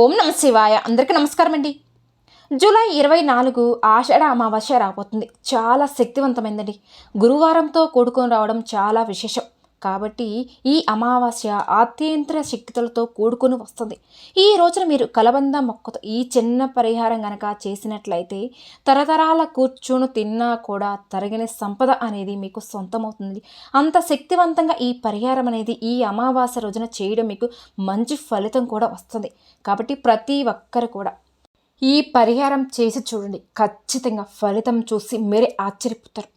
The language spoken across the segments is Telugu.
ఓం నమ శివాయ. అందరికీ నమస్కారం అండి. జూలై ఇరవై నాలుగు ఆషాఢ అమావాస్య రాబోతుంది. చాలా శక్తివంతమైందండి. గురువారంతో కూడుకొని రావడం చాలా విశేషం. కాబట్టి ఈ అమావాస్య అత్యంత శక్తులతో కూడుకొని వస్తుంది. ఈ రోజున మీరు కలబంద మొక్కతో ఈ చిన్న పరిహారం గనక చేసినట్లయితే తరతరాల కూర్చుని తిన్నా కూడా తరగని సంపద అనేది మీకు సొంతమవుతుంది. అంత శక్తివంతంగా ఈ పరిహారం అనేది ఈ అమావాస్య రోజున చేయడం మీకు మంచి ఫలితం కూడా వస్తుంది. కాబట్టి ప్రతి ఒక్కరు కూడా ఈ పరిహారం చేసి చూడండి. ఖచ్చితంగా ఫలితం చూసి మీరే ఆశ్చర్యపోతారు.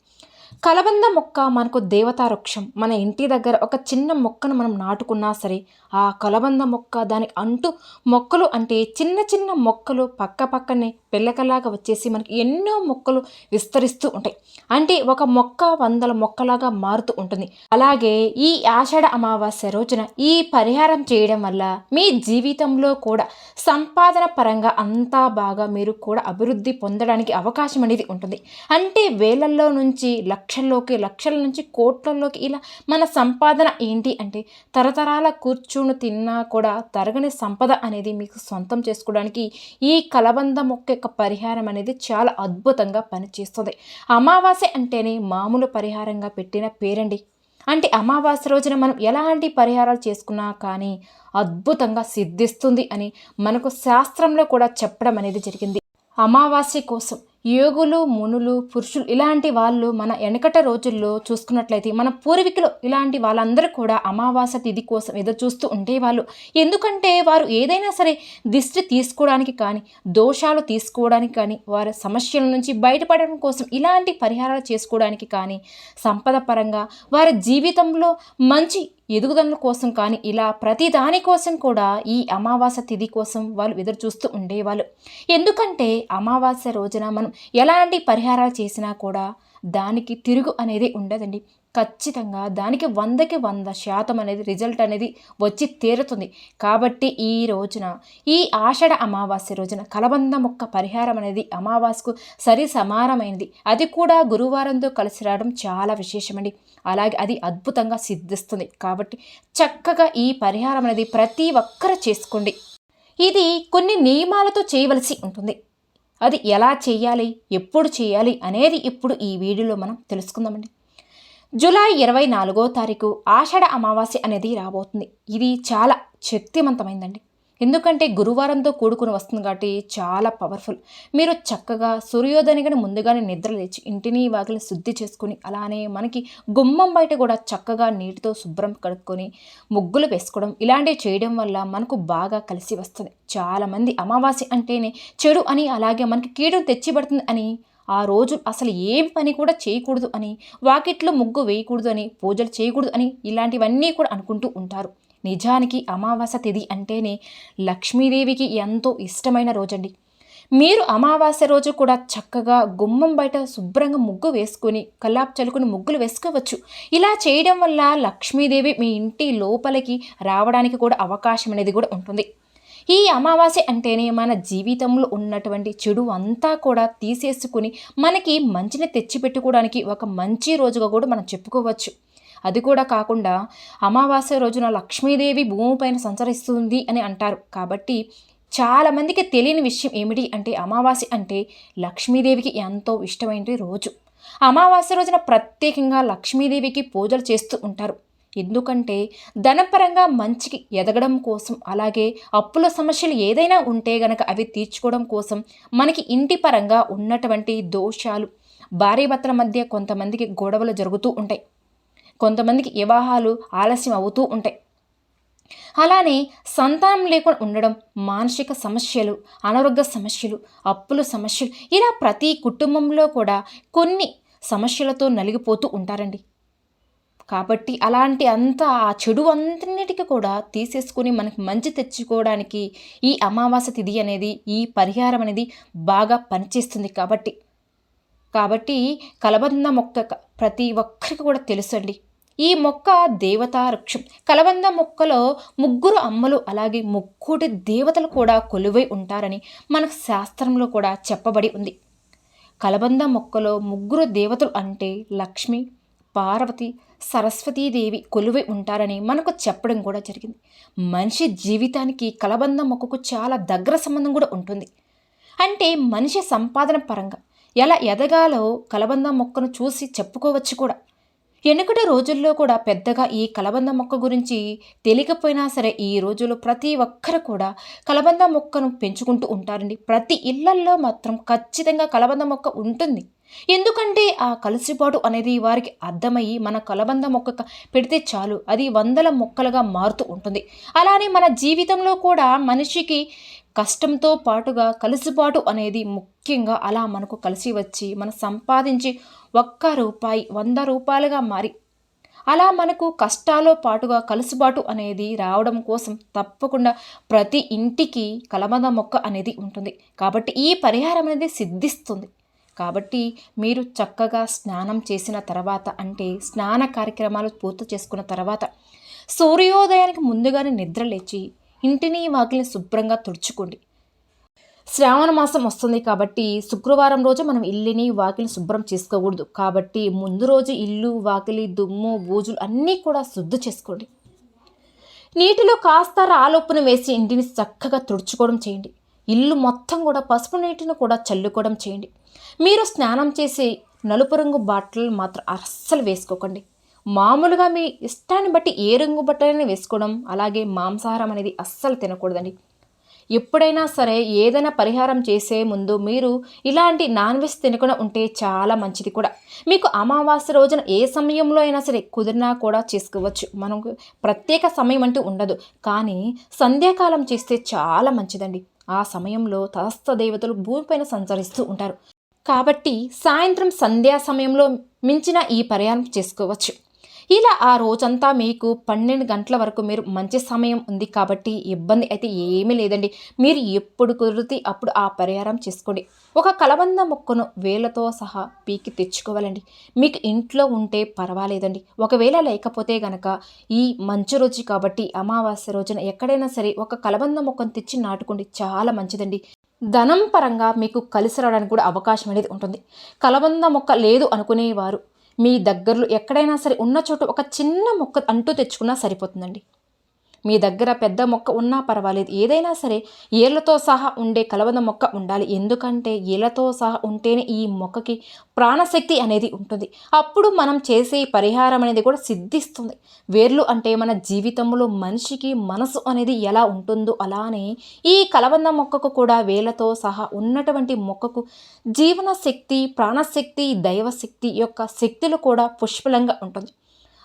కలబంద మొక్క మనకు దేవతా వృక్షం మన ఇంటి దగ్గర ఒక చిన్న మొక్కను మనం నాటుకున్నా సరే ఆ కలబంద మొక్క దానికి అంటూ మొక్కలు అంటే చిన్న చిన్న మొక్కలు పక్క పక్కనే పిల్లకలాగా వచ్చేసి మనకి ఎన్నో మొక్కలు విస్తరిస్తూ ఉంటాయి. అంటే ఒక మొక్క వందల మొక్కలాగా మారుతూ ఉంటుంది. అలాగే ఈ ఆషాఢ అమావాస్య రోజున ఈ పరిహారం చేయడం వల్ల మీ జీవితంలో కూడా సంపాదన పరంగా అంతా బాగా మీరు కూడా అభివృద్ధి పొందడానికి అవకాశం అనేది ఉంటుంది. అంటే వేలల్లో నుంచి లక్షల్లోకి లక్షల నుంచి కోట్లలోకి ఇలా మన సంపాదన ఏంటి అంటే తరతరాల కూర్చుని తిన్నా కూడా తరగని సంపద అనేది మీకు సొంతం చేసుకోవడానికి ఈ కలబంద మొక్క యొక్క పరిహారం అనేది చాలా అద్భుతంగా పనిచేస్తుంది. అమావాస్య అంటేనే మామూలు పరిహారంగా పెట్టిన పేరండి. అంటే అమావాస్య రోజున మనం ఎలాంటి పరిహారాలు చేసుకున్నా కానీ అద్భుతంగా సిద్ధిస్తుంది అని మనకు శాస్త్రంలో కూడా చెప్పడం అనేది జరిగింది. అమావాస్య కోసం యోగులు మునులు పురుషులు ఇలాంటి వాళ్ళు మన వెనకట రోజుల్లో చూసుకున్నట్లయితే మన పూర్వీకులు ఇలాంటి వాళ్ళందరూ కూడా అమావాస్య తిథి కోసం ఎదురు చూస్తూ ఉండేవాళ్ళు. ఎందుకంటే వారు ఏదైనా సరే దిష్టి తీసుకోవడానికి కానీ దోషాలు తీసుకోవడానికి కానీ వారి సమస్యల నుంచి బయటపడడం కోసం ఇలాంటి పరిహారాలు చేసుకోవడానికి కానీ సంపద పరంగా వారి జీవితంలో మంచి ఎదుగుదల కోసం కానీ ఇలా ప్రతి దాని కోసం కూడా ఈ అమావాస్య తిథి కోసం వాళ్ళు ఎదురు చూస్తూ ఉండేవాళ్ళు. ఎందుకంటే అమావాస్య రోజున మనం ఎలాంటి పరిహారాలు చేసినా కూడా దానికి తిరుగు అనేది ఉండదండి. ఖచ్చితంగా దానికి వందకి వంద శాతం అనేది రిజల్ట్ అనేది వచ్చి తీరుతుంది. కాబట్టి ఈ రోజున ఈ ఆషాఢ అమావాస్య రోజున కలబంద మొక్క పరిహారం అనేది అమావాస్యకు సరి సమానమైనది అది కూడా గురువారంతో కలిసి రావడం చాలా విశేషమండి. అలాగే అది అద్భుతంగా సిద్ధిస్తుంది. కాబట్టి చక్కగా ఈ పరిహారం అనేది ప్రతి ఒక్కరు చేసుకోండి. ఇది కొన్ని నియమాలతో చేయవలసి ఉంటుంది. అది ఎలా చేయాలి ఎప్పుడు చేయాలి అనేది ఇప్పుడు ఈ వీడియోలో మనం తెలుసుకుందామండి. జూలై ఇరవై నాలుగో తారీఖు ఆషాఢ అమావాస్య అనేది రాబోతుంది. ఇది చాలా శక్తివంతమైందండి ఎందుకంటే గురువారంతో కూడుకుని వస్తుంది కాబట్టి చాలా పవర్ఫుల్. మీరు చక్కగా సూర్యోదయానికి ముందుగానే నిద్ర లేచి ఇంటిని వాకిలి శుద్ధి చేసుకుని అలానే మనకి గుమ్మం బయట కూడా చక్కగా నీటితో శుభ్రం కడుక్కొని ముగ్గులు వేసుకోవడం ఇలాంటివి చేయడం వల్ల మనకు బాగా కలిసి వస్తుంది. చాలామంది అమావాస్య అంటేనే చెడు అని అలాగే మనకి కీడు తెచ్చిపడుతుంది అని ఆ రోజు అసలు ఏం పని కూడా చేయకూడదు అని వాకిట్లో ముగ్గు వేయకూడదు అని పూజలు చేయకూడదు అని ఇలాంటివన్నీ కూడా అనుకుంటూ ఉంటారు. నిజానికి అమావాస్య తిథి అంటేనే లక్ష్మీదేవికి ఎంతో ఇష్టమైన రోజండి. మీరు అమావాస్య రోజు కూడా చక్కగా గుమ్మం బయట శుభ్రంగా ముగ్గు వేసుకొని కల్లాపు చలుకుని ముగ్గులు వేసుకోవచ్చు. ఇలా చేయడం వల్ల లక్ష్మీదేవి మీ ఇంటి లోపలికి రావడానికి కూడా అవకాశం అనేది కూడా ఉంటుంది. ఈ అమావాస్య అంటేనే మన జీవితంలో ఉన్నటువంటి చెడు అంతా కూడా తీసేసుకుని మనకి మంచిని తెచ్చిపెట్టుకోవడానికి ఒక మంచి రోజుగా కూడా మనం చెప్పుకోవచ్చు. అది కూడా కాకుండా అమావాస్య రోజున లక్ష్మీదేవి భూమిపైన సంచరిస్తుంది అని అంటారు. కాబట్టి చాలామందికి తెలియని విషయం ఏమిటి అంటే అమావాస్య అంటే లక్ష్మీదేవికి ఎంతో ఇష్టమైన రోజు. అమావాస్య రోజున ప్రత్యేకంగా లక్ష్మీదేవికి పూజలు చేస్తూ ఉంటారు. ఎందుకంటే ధనపరంగా మంచికి ఎదగడం కోసం అలాగే అప్పుల సమస్యలు ఏదైనా ఉంటే గనక అవి తీర్చుకోవడం కోసం మనకి ఇంటి పరంగా ఉన్నటువంటి దోషాలు భార్యాభర్తల మధ్య కొంతమందికి గొడవలు జరుగుతూ ఉంటాయి. కొంతమందికి వివాహాలు ఆలస్యం అవుతూ ఉంటాయి. అలానే సంతానం లేకుండా ఉండడం మానసిక సమస్యలు అనారోగ్య సమస్యలు అప్పుల సమస్యలు ఇలా ప్రతి కుటుంబంలో కూడా కొన్ని సమస్యలతో నలిగిపోతూ ఉంటారండి. కాబట్టి అలాంటి అంత ఆ చెడు అంతన్నిటికీ కూడా తీసేసుకుని మనకి మంచి తెచ్చుకోవడానికి ఈ అమావాస్య తిథి అనేది ఈ పరిహారం అనేది బాగా పనిచేస్తుంది కాబట్టి. కాబట్టి కలబంద మొక్క ప్రతి ఒక్కరికి కూడా తెలుసండి. ఈ మొక్క దేవతా వృక్షం. కలబంద మొక్కలో ముగ్గురు అమ్మలు అలాగే ముగ్గుటి దేవతలు కూడా కొలువై ఉంటారని మనకు శాస్త్రంలో కూడా చెప్పబడి ఉంది. కలబంద మొక్కలో ముగ్గురు దేవతలు అంటే లక్ష్మి పార్వతి సరస్వతీదేవి కొలువై ఉంటారని మనకు చెప్పడం కూడా జరిగింది. మనిషి జీవితానికి కలబంద మొక్కకు చాలా దగ్గర సంబంధం కూడా ఉంటుంది. అంటే మనిషి సంపాదన పరంగా ఎలా ఎదగాలో కలబంద మొక్కను చూసి చెప్పుకోవచ్చు కూడా. వెనుకటి రోజుల్లో కూడా పెద్దగా ఈ కలబంద మొక్క గురించి తెలియకపోయినా సరే ఈ రోజుల్లో ప్రతి ఒక్కరు కూడా కలబంద మొక్కను పెంచుకుంటూ ఉంటారండి. ప్రతి ఇళ్ళల్లో మాత్రం ఖచ్చితంగా కలబంద మొక్క ఉంటుంది. ఎందుకంటే ఆ కలిసిపాటు అనేది వారికి అర్థమయ్యి మన కలబంద మొక్క పెడితే చాలు. అది వందల మొక్కలుగా మారుతూ ఉంటుంది. అలానే మన జీవితంలో కూడా మనిషికి కష్టంతో పాటుగా కలిసిపాటు అనేది ముఖ్యంగా అలా మనకు కలిసి వచ్చి మనం సంపాదించి ఒక్క రూపాయి వంద రూపాయలుగా మారి అలా మనకు కష్టాల్లో పాటుగా కలుసుబాటు అనేది రావడం కోసం తప్పకుండా ప్రతి ఇంటికి కలబంద మొక్క అనేది ఉంటుంది. కాబట్టి ఈ పరిహారం అనేది సిద్ధిస్తుంది. కాబట్టి మీరు చక్కగా స్నానం చేసిన తర్వాత అంటే స్నాన కార్యక్రమాలు పూర్తి చేసుకున్న తర్వాత సూర్యోదయానికి ముందుగానే నిద్ర లేచి ఇంటిని వాకిలిని శుభ్రంగా తుడుచుకోండి. శ్రావణ మాసం వస్తుంది కాబట్టి శుక్రవారం రోజు మనం ఇల్లుని వాకిలిని శుభ్రం చేసుకోకూడదు. కాబట్టి ముందు రోజు ఇల్లు వాకిలి దుమ్ము బూజులు అన్నీ కూడా శుద్ధి చేసుకోండి. నీటిలో కాస్త రాలొప్పున వేసి ఇంటిని చక్కగా తుడుచుకోవడం చేయండి. ఇల్లు మొత్తం కూడా పసుపు నీటిని కూడా చల్లుకోవడం చేయండి. మీరు స్నానం చేసి నలుపు రంగు బట్టలు మాత్రం అస్సలు వేసుకోకండి. మామూలుగా మీ ఇష్టాన్ని బట్టి ఏ రంగు బట్టలైనా వేసుకోవడం అలాగే మాంసాహారం అనేది అస్సలు తినకూడదండి. ఎప్పుడైనా సరే ఏదైనా పరిహారం చేసే ముందు మీరు ఇలాంటి నాన్ వెజ్ తినకుండా ఉంటే చాలా మంచిది కూడా. మీకు అమావాస్య రోజున ఏ సమయంలో అయినా సరే కుదిరినా కూడా చేసుకోవచ్చు. మనకు ప్రత్యేక సమయం అంటూ ఉండదు. కానీ సంధ్యాకాలం చేస్తే చాలా మంచిదండి. ఆ సమయంలో తస్త దేవతలు భూమిపైన సంచరిస్తూ ఉంటారు. కాబట్టి సాయంత్రం సంధ్యా సమయంలో మించిన ఈ ప్రయాణం చేసుకోవచ్చు. ఇలా ఆ రోజంతా మీకు పన్నెండు గంటల వరకు మీరు మంచి సమయం ఉంది కాబట్టి ఇబ్బంది అయితే ఏమీ లేదండి. మీరు ఎప్పుడు కుదిరితే అప్పుడు ఆ పరిహారం చేసుకోండి. ఒక కలబంద మొక్కను వేలతో సహా పీకి తెచ్చుకోవాలండి. మీకు ఇంట్లో ఉంటే పర్వాలేదండి. ఒకవేళ లేకపోతే గనక ఈ మంచి రోజు కాబట్టి అమావాస్య రోజున ఎక్కడైనా సరే ఒక కలబంద మొక్కను తెచ్చి నాటుకోండి. చాలా మంచిదండి. ధనం పరంగా మీకు కలిసి రావడానికి కూడా అవకాశం అనేది ఉంటుంది. కలబంద మొక్క లేదు అనుకునేవారు. మీ దగ్గరలో ఎక్కడైనా సరే ఉన్న చోట ఒక చిన్న మొక్క అంటూ తెచ్చుకున్నా సరిపోతుందండి. మీ దగ్గర పెద్ద మొక్క ఉన్నా పర్వాలేదు. ఏదైనా సరే ఏళ్ళతో సహా ఉండే కలవద మొక్క ఉండాలి. ఎందుకంటే ఏళ్ళతో సహా ఉంటేనే ఈ మొక్కకి ప్రాణశక్తి అనేది ఉంటుంది. అప్పుడు మనం చేసే పరిహారం అనేది కూడా సిద్ధిస్తుంది. వేర్లు అంటే మన జీవితంలో మనిషికి మనసు అనేది ఎలా ఉంటుందో అలానే ఈ కలబంద మొక్కకు కూడా వేలతో సహా ఉన్నటువంటి మొక్కకు జీవన శక్తి ప్రాణశక్తి దైవశక్తి యొక్క శక్తులు కూడా పుష్పలంగా ఉంటుంది.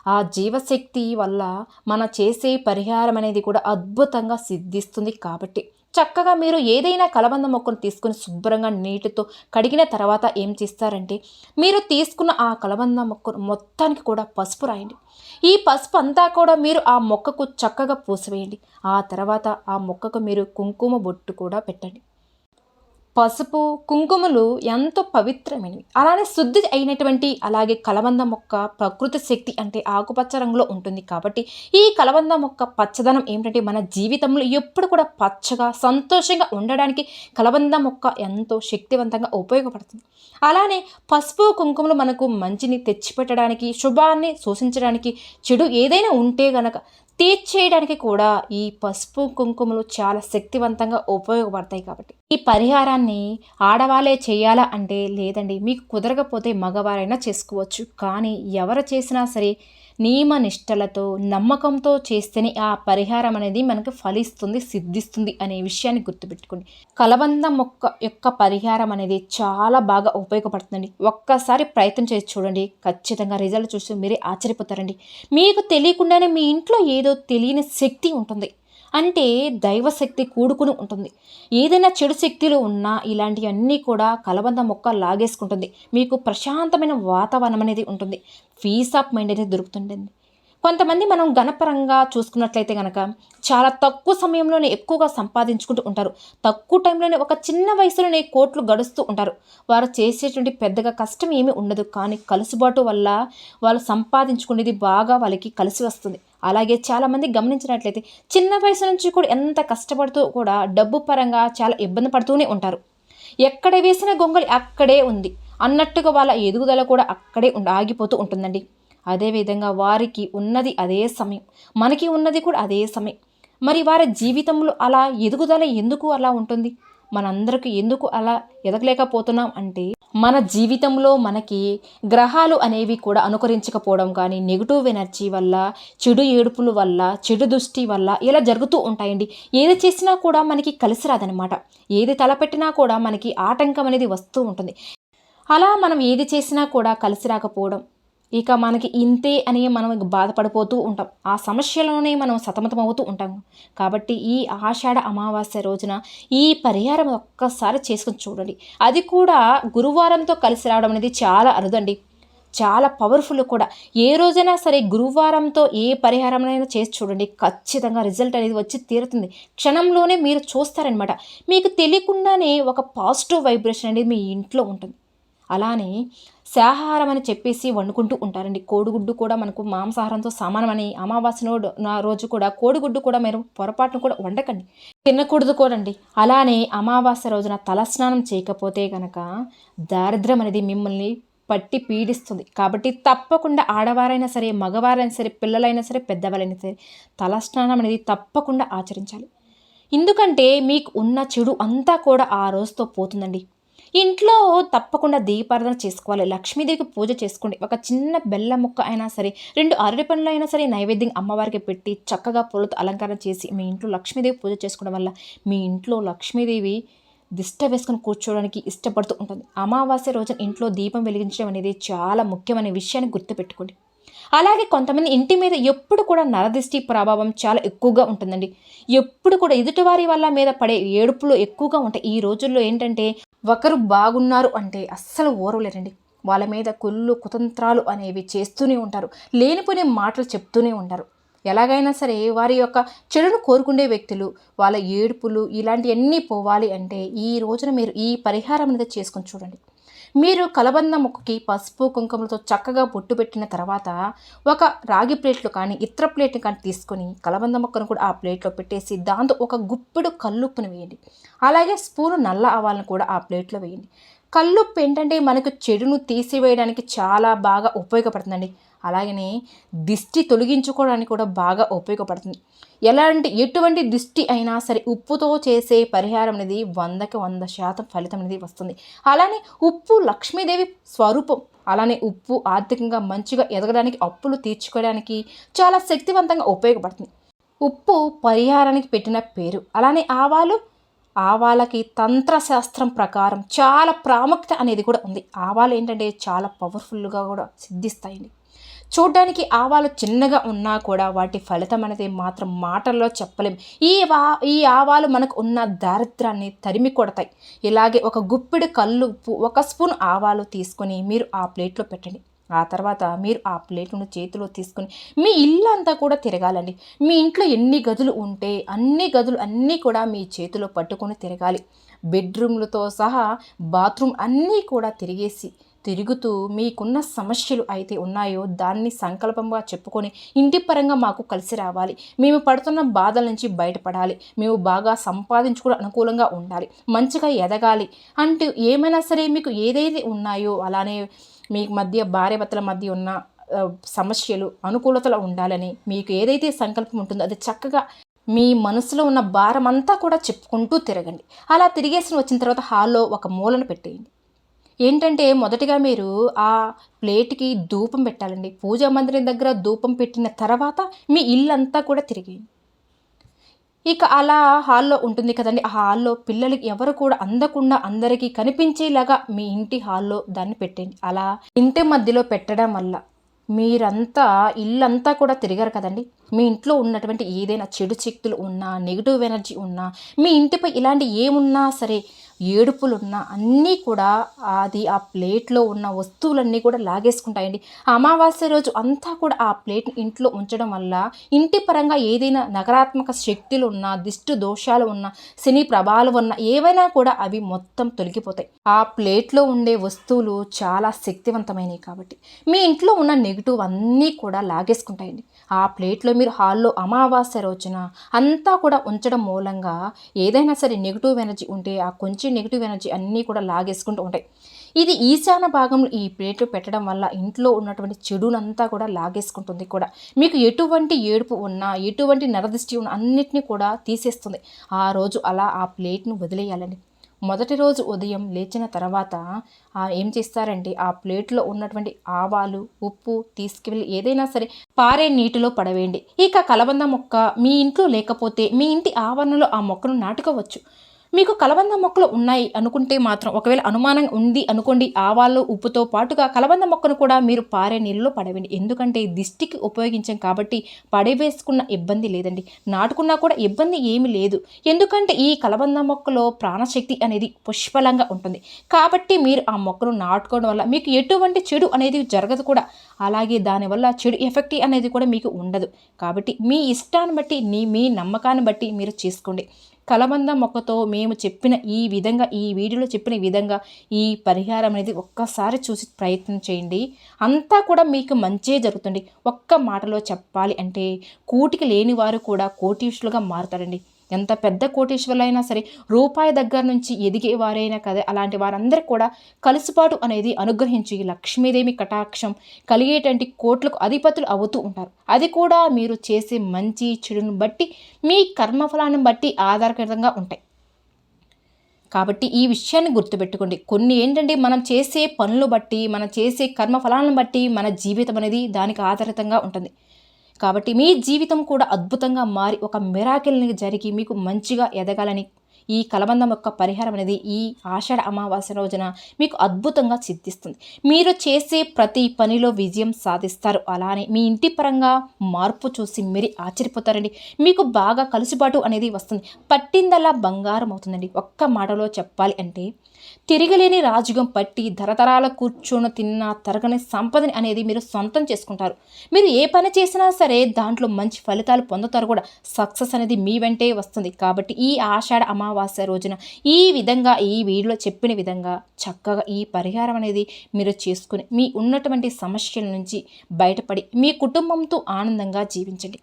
ఆ జీవశక్తి వల్ల మన చేసే పరిహారం అనేది కూడా అద్భుతంగా సిద్ధిస్తుంది కాబట్టి. చక్కగా మీరు ఏదైనా కలబంద మొక్కను తీసుకుని శుభ్రంగా నీటితో కడిగిన తర్వాత ఏం చేస్తారంటే మీరు తీసుకున్న ఆ కలబంద మొక్కను మొత్తానికి కూడా పసుపు రాయండి. ఈ పసుపు అంతా కూడా మీరు ఆ మొక్కకు చక్కగా పూసివేయండి. ఆ తర్వాత ఆ మొక్కకు మీరు కుంకుమ బొట్టు కూడా పెట్టండి. పసుపు కుంకుమలు ఎంతో పవిత్రమైనవి. అలానే శుద్ధి అయినటువంటి అలాగే కలబంద మొక్క ప్రకృతి శక్తి అంటే ఆకుపచ్చ రంగులో ఉంటుంది కాబట్టి ఈ కలబంద మొక్క పచ్చదనం ఏమిటంటే మన జీవితంలో ఎప్పుడు కూడా పచ్చగా సంతోషంగా ఉండడానికి కలబంద మొక్క ఎంతో శక్తివంతంగా ఉపయోగపడుతుంది. అలానే పసుపు కుంకుమలు మనకు మంచిని తెచ్చిపెట్టడానికి శుభాన్ని సూచించడానికి చెడు ఏదైనా ఉంటే గనక తీర్చేయడానికి కూడా ఈ పసుపు కుంకుమలు చాలా శక్తివంతంగా ఉపయోగపడతాయి కాబట్టి. ఈ పరిహారాన్ని ఆడవాళ్ళే చేయాలా అంటే లేదండి మీకు కుదరకపోతే మగవారైనా చేసుకోవచ్చు. కానీ ఎవరు చేసినా సరే నియమ నిష్టలతో నమ్మకంతో చేస్తేనే ఆ పరిహారం అనేది మనకు ఫలిస్తుంది సిద్ధిస్తుంది అనే విషయాన్ని గుర్తుపెట్టుకోండి. కలబంద మొక్క యొక్క పరిహారం అనేది చాలా బాగా ఉపయోగపడుతుందండి. ఒక్కసారి ప్రయత్నం చేసి చూడండి. ఖచ్చితంగా రిజల్ట్ చూసి మీరే ఆశ్చర్యపోతారండి. మీకు తెలియకుండానే మీ ఇంట్లో ఏదో తెలియని శక్తి ఉంటుంది. అంటే దైవశక్తి కూడుకుని ఉంటుంది. ఏదైనా చెడు శక్తులు ఉన్నా ఇలాంటివన్నీ కూడా కలబంద మొక్క లాగేసుకుంటుంది. మీకు ప్రశాంతమైన వాతావరణం అనేది ఉంటుంది. పీస్ ఆఫ్ మైండ్ అనేది దొరుకుతుంటుంది. కొంతమంది మనం ఘనపరంగా చూసుకున్నట్లయితే కనుక చాలా తక్కువ సమయంలోనే ఎక్కువగా సంపాదించుకుంటూ ఉంటారు. తక్కువ టైంలోనే ఒక చిన్న వయసులోనే కోట్లు గడుస్తూ ఉంటారు. వారు చేసేటువంటి పెద్దగా కష్టం ఏమీ ఉండదు. కానీ కలుసుబాటు వల్ల వాళ్ళు సంపాదించుకునేది బాగా వాళ్ళకి కలిసి వస్తుంది. అలాగే చాలామంది గమనించినట్లయితే చిన్న వయసు నుంచి కూడా ఎంత కష్టపడుతూ కూడా డబ్బు పరంగా చాలా ఇబ్బంది పడుతూనే ఉంటారు. ఎక్కడ వేసిన గొంగలి అక్కడే ఉంది. అన్నట్టుగా వాళ్ళ ఎదుగుదల కూడా అక్కడే ఆగిపోతూ ఉంటుందండి. అదేవిధంగా వారికి ఉన్నది అదే సమయం. మనకి ఉన్నది కూడా అదే సమయం. మరి వారి జీవితంలో అలా ఎదుగుదల ఎందుకు అలా ఉంటుంది? మనందరికీ ఎందుకు అలా ఎదగలేకపోతున్నాం అంటే మన జీవితంలో మనకి గ్రహాలు అనేవి కూడా అనుకరించకపోవడం కానీ నెగిటివ్ ఎనర్జీ వల్ల చెడు ఏడుపుల వల్ల చెడు దృష్టి వల్ల ఇలా జరుగుతూ ఉంటాయండి. ఏది చేసినా కూడా మనకి కలిసి రాదనమాట ఏది తలపెట్టినా కూడా మనకి ఆటంకం అనేది వస్తూ ఉంటుంది. అలా మనం ఏది చేసినా కూడా కలిసి రాకపోవడం ఇక మనకి ఇంతే అని మనం బాధపడిపోతూ ఉంటాం. ఆ సమస్యలోనే మనం సతమతం అవుతూ ఉంటాం. కాబట్టి ఈ ఆషాఢ అమావాస్య రోజున ఈ పరిహారం ఒక్కసారి చేసుకుని చూడండి. అది కూడా గురువారంతో కలిసి రావడం అనేది చాలా అరుదండి. చాలా పవర్ఫుల్ కూడా. ఏ రోజైనా సరే గురువారంతో ఏ పరిహారమైనా చేసి చూడండి. ఖచ్చితంగా రిజల్ట్ అనేది వచ్చి తీరుతుంది. క్షణంలోనే మీరు చూస్తారనమాట. మీకు తెలియకుండానే ఒక పాజిటివ్ వైబ్రేషన్ అనేది మీ ఇంట్లో ఉంటుంది. అలానే శాహారం అని చెప్పేసి వండుకుంటూ ఉంటారండి. కోడిగుడ్డు కూడా మనకు మాంసాహారంతో సమానమని అమావాస్య నా రోజు కూడా కోడిగుడ్డు కూడా మీరు పొరపాటును కూడా వండకండి. తినకూడదు కూడండి. అలానే అమావాస్య రోజున తలస్నానం చేయకపోతే కనుక దారిద్ర్యం అనేది మిమ్మల్ని పట్టి పీడిస్తుంది. కాబట్టి తప్పకుండా ఆడవారైనా సరే మగవారైనా సరే పిల్లలైనా సరే పెద్దవాళ్ళైనా సరే తలస్నానం అనేది తప్పకుండా ఆచరించాలి. ఎందుకంటే మీకు ఉన్న చెడు అంతా కూడా ఆ రోజుతో పోతుందండి. ఇంట్లో తప్పకుండా దీపారాధన చేసుకోవాలి. లక్ష్మీదేవికి పూజ చేసుకోండి. ఒక చిన్న బెల్లం ముక్క అయినా సరే రెండు అరటి పనులు అయినా సరే నైవేద్యం అమ్మవారికి పెట్టి చక్కగా పూలతో అలంకారం చేసి మీ ఇంట్లో లక్ష్మీదేవి పూజ చేసుకోవడం వల్ల మీ ఇంట్లో లక్ష్మీదేవి దిష్ట వేసుకొని కూర్చోవడానికి ఇష్టపడుతూ ఉంటుంది. అమావాస్య రోజున ఇంట్లో దీపం వెలిగించడం అనేది చాలా ముఖ్యమైన విషయాన్ని గుర్తుపెట్టుకోండి. అలాగే కొంతమంది ఇంటి మీద ఎప్పుడు కూడా నరదిష్టి ప్రభావం చాలా ఎక్కువగా ఉంటుందండి. ఎప్పుడు కూడా ఎదుటివారి వల్ల మీద పడే ఏడుపులు ఎక్కువగా ఉంటాయి. ఈ రోజుల్లో ఏంటంటే ఒకరు బాగున్నారు అంటే అస్సలు ఓరవలేరండి. వాళ్ళ మీద కుళ్ళు కుతంత్రాలు అనేవి చేస్తూనే ఉంటారు. లేనిపోయిన మాటలు చెప్తూనే ఉంటారు. ఎలాగైనా సరే వారి యొక్క చెడును కోరుకునే వ్యక్తులు వాళ్ళ ఏడుపులు ఇలాంటివన్నీ పోవాలి అంటే ఈ రోజున మీరు ఈ పరిహారం అనేది చేసుకొని చూడండి. మీరు కలబంద మొక్కకి పసుపు కుంకుమలతో చక్కగా బొట్టు పెట్టిన తర్వాత ఒక రాగి ప్లేట్లు కానీ ఇతర ప్లేట్ని కానీ తీసుకొని కలబంద మొక్కను కూడా ఆ ప్లేట్లో పెట్టేసి దాంతో ఒక గుప్పెడు కల్లుప్పును వేయండి. అలాగే స్పూను నల్ల ఆవాలను కూడా ఆ ప్లేట్లో వేయండి. కల్లుప్పు ఏంటంటే మనకు చెడును తీసివేయడానికి చాలా బాగా ఉపయోగపడుతుందండి. అలాగనే దిష్టి తొలగించుకోవడానికి కూడా బాగా ఉపయోగపడుతుంది. ఎలాంటి ఎటువంటి దిష్టి అయినా సరే ఉప్పుతో చేసే పరిహారం అనేది వందకి వంద శాతం ఫలితం అనేది వస్తుంది. అలానే ఉప్పు లక్ష్మీదేవి స్వరూపం. అలానే ఉప్పు ఆర్థికంగా మంచిగా ఎదగడానికి అప్పులు తీర్చుకోవడానికి చాలా శక్తివంతంగా ఉపయోగపడుతుంది. ఉప్పు పరిహారానికి పెట్టిన పేరు. అలానే ఆవాలు ఆవాలకి తంత్రశాస్త్రం ప్రకారం చాలా ప్రాముఖ్యత అనేది కూడా ఉంది. ఆవాలు ఏంటంటే చాలా పవర్ఫుల్గా కూడా సిద్ధిస్తాయండి. చూడ్డానికి ఆవాలు చిన్నగా ఉన్నా కూడా వాటి ఫలితం అనేది మాత్రం మాటల్లో చెప్పలేం. ఈ వా ఈ ఆవాలు మనకు ఉన్న దారిద్రాన్ని తరిమి కొడతాయి. ఇలాగే ఒక గుప్పిడి కళ్ళు ఒక స్పూన్ ఆవాలు తీసుకొని మీరు ఆ ప్లేట్లో పెట్టండి. ఆ తర్వాత మీరు ఆ ప్లేట్ను చేతిలో తీసుకుని మీ ఇల్లు అంతా కూడా తిరగాలండి. మీ ఇంట్లో ఎన్ని గదులు ఉంటే అన్ని గదులు అన్నీ కూడా మీ చేతిలో పట్టుకొని తిరగాలి. బెడ్రూమ్లతో సహా బాత్రూమ్ అన్నీ కూడా తిరిగేసి తిరుగుతూ మీకున్న సమస్యలు అయితే ఉన్నాయో దాన్ని సంకల్పంగా చెప్పుకొని ఇంటి పరంగా మాకు కలిసి రావాలి. మేము పడుతున్న బాధల నుంచి బయటపడాలి. మేము బాగా సంపాదించుకుని అనుకూలంగా ఉండాలి. మంచిగా ఎదగాలి. అంటూ ఏమైనా సరే మీకు ఏదైతే ఉన్నాయో అలానే మీ మధ్య భార్యభర్తల మధ్య ఉన్న సమస్యలు అనుకూలతలు ఉండాలని మీకు ఏదైతే సంకల్పం ఉంటుందో అది చక్కగా మీ మనసులో ఉన్న భారం అంతా కూడా చెప్పుకుంటూ తిరగండి. అలా తిరిగేసి వచ్చిన తర్వాత హాల్లో ఒక మూలను పెట్టేయండి. ఏంటంటే మొదటిగా మీరు ఆ ప్లేట్కి ధూపం పెట్టాలండి. పూజా మందిరం దగ్గర ధూపం పెట్టిన తర్వాత మీ ఇల్లంతా కూడా తిరిగేయండి. ఇక అలా హాల్లో ఉంటుంది కదండి. ఆ హాల్లో పిల్లలకి ఎవరు కూడా అందకుండా అందరికీ కనిపించేలాగా మీ ఇంటి హాల్లో దాన్ని పెట్టండి అలా ఇంటి మధ్యలో పెట్టడం వల్ల మీరంతా ఇల్లంతా కూడా తిరిగారు కదండి. మీ ఇంట్లో ఉన్నటువంటి ఏదైనా చెడు శక్తులు ఉన్నా నెగిటివ్ ఎనర్జీ ఉన్నా మీ ఇంటిపై ఇలాంటి ఏమున్నా సరే ఏడుపులున్నా అన్నీ కూడా అది ఆ ప్లేట్లో ఉన్న వస్తువులన్నీ కూడా లాగేసుకుంటాయండి. అమావాస్య రోజు అంతా కూడా ఆ ప్లేట్ని ఇంట్లో ఉంచడం వల్ల ఇంటి పరంగా ఏదైనా నకారాత్మక శక్తులు ఉన్నా దిష్టి దోషాలు ఉన్న శని ప్రభావాలు ఉన్నా ఏవైనా కూడా అవి మొత్తం తొలగిపోతాయి. ఆ ప్లేట్లో ఉండే వస్తువులు చాలా శక్తివంతమైనవి కాబట్టి మీ ఇంట్లో ఉన్న నెగిటివ్ అన్నీ కూడా లాగేసుకుంటాయండి. ఆ ప్లేట్లో మీరు హాల్లో అమావాస్య రోజున అంతా కూడా ఉంచడం మూలంగా ఏదైనా సరే నెగిటివ్ ఎనర్జీ ఉంటే ఆ కొంచెం నెగిటివ్ ఎనర్జీ అన్నీ కూడా లాగేసుకుంటూ ఉంటాయి. ఇది ఈశాన్య భాగంలో ఈ ప్లేట్లు పెట్టడం వల్ల ఇంట్లో ఉన్నటువంటి చెడునంతా కూడా లాగేసుకుంటుంది కూడా. మీకు ఎటువంటి ఏడుపు ఉన్నా ఎటువంటి నరదిష్టి ఉన్న అన్నిటినీ కూడా తీసేస్తుంది. ఆ రోజు అలా ఆ ప్లేట్ను వదిలేయాలండి. మొదటి రోజు ఉదయం లేచిన తర్వాత ఏం చేస్తారంటే ఆ ప్లేట్లో ఉన్నటువంటి ఆవాలు ఉప్పు తీసుకువెళ్ళి ఏదైనా సరే పారే నీటిలో పడవేయండి. ఇక కలబంద మొక్క మీ ఇంట్లో లేకపోతే మీ ఇంటి ఆవరణలో ఆ మొక్కను నాటుకోవచ్చు. మీకు కలబంద మొక్కలు ఉన్నాయి అనుకుంటే మాత్రం ఒకవేళ అనుమానం ఉంది అనుకోండి ఆవాలు ఉప్పుతో పాటుగా కలబంద మొక్కను కూడా మీరు పారే నీళ్ళలో పడవేయండి. ఎందుకంటే దిష్టికి ఉపయోగించాం కాబట్టి పడవేసుకున్న ఇబ్బంది లేదండి. నాటుకున్నా కూడా ఇబ్బంది ఏమీ లేదు. ఎందుకంటే ఈ కలబంద మొక్కలో ప్రాణశక్తి అనేది పుష్పలంగా ఉంటుంది. కాబట్టి మీరు ఆ మొక్కను నాటుకోవడం వల్ల మీకు ఎటువంటి చెడు అనేది జరగదు కూడా. అలాగే దానివల్ల చెడు ఎఫెక్ట్ అనేది కూడా మీకు ఉండదు. కాబట్టి మీ ఇష్టాన్ని బట్టి నీ మీ నమ్మకాన్ని బట్టి మీరు చేసుకోండి. కలబంద మొక్కతో మేము చెప్పిన ఈ విధంగా ఈ వీడియోలో చెప్పిన విధంగా ఈ పరిహారం అనేది ఒక్కసారి చూసి ప్రయత్నం చేయండి. అంతా కూడా మీకు మంచే జరుగుతుంది. ఒక్క మాటలో చెప్పాలి అంటే కూటికి లేని వారు కూడా కోటీశ్వరులుగా మారుతారండి. ఎంత పెద్ద కోటీశ్వరులైనా సరే రూపాయి దగ్గర నుంచి ఎదిగే వారైనా కదా అలాంటి వారందరూ కూడా కలిసిపాటు అనేది అనుగ్రహించి లక్ష్మీదేవి కటాక్షం కలిగేటువంటి కోట్లకు అధిపతులు అవుతూ ఉంటారు. అది కూడా మీరు చేసే మంచి చెడును బట్టి మీ కర్మఫలాన్ని బట్టి ఆధారకరంగా ఉంటాయి. కాబట్టి ఈ విషయాన్ని గుర్తుపెట్టుకోండి. కొన్ని ఏంటంటే మనం చేసే పనులు బట్టి మనం చేసే కర్మఫలాలను బట్టి మన జీవితం అనేది దానికి ఆధారితంగా ఉంటుంది. కాబట్టి మీ జీవితం కూడా అద్భుతంగా మారి ఒక మిరాకిల్ని జరిగి మీకు మంచిగా ఎదగాలని ఈ కలబందం యొక్క పరిహారం అనేది ఈ ఆషాఢ అమావాస్య రోజున మీకు అద్భుతంగా సిద్ధిస్తుంది. మీరు చేసే ప్రతి పనిలో విజయం సాధిస్తారు. అలానే మీ ఇంటి పరంగా మార్పు చూసి మీరు ఆశ్చర్యపోతారండి. మీకు బాగా కలుసుబాటు అనేది వస్తుంది. పట్టిందల్లా బంగారం అవుతుందండి. ఒక్క మాటలో చెప్పాలి అంటే తిరగలేని రాజుగం పట్టి ధరతరాల కూర్చొని తిన్న తరగని సంపదని అనేది మీరు సొంతం చేసుకుంటారు. మీరు ఏ పని చేసినా సరే దాంట్లో మంచి ఫలితాలు పొందుతారు కూడా. సక్సెస్ అనేది మీ వెంటే వస్తుంది. కాబట్టి ఈ ఆషాఢ అమావాస్య రోజున ఈ విధంగా ఈ వీడియోలో చెప్పిన విధంగా చక్కగా ఈ పరిహారం అనేది మీరు చేసుకుని మీ ఉన్నటువంటి సమస్యల నుంచి బయటపడి మీ కుటుంబంతో ఆనందంగా జీవించండి.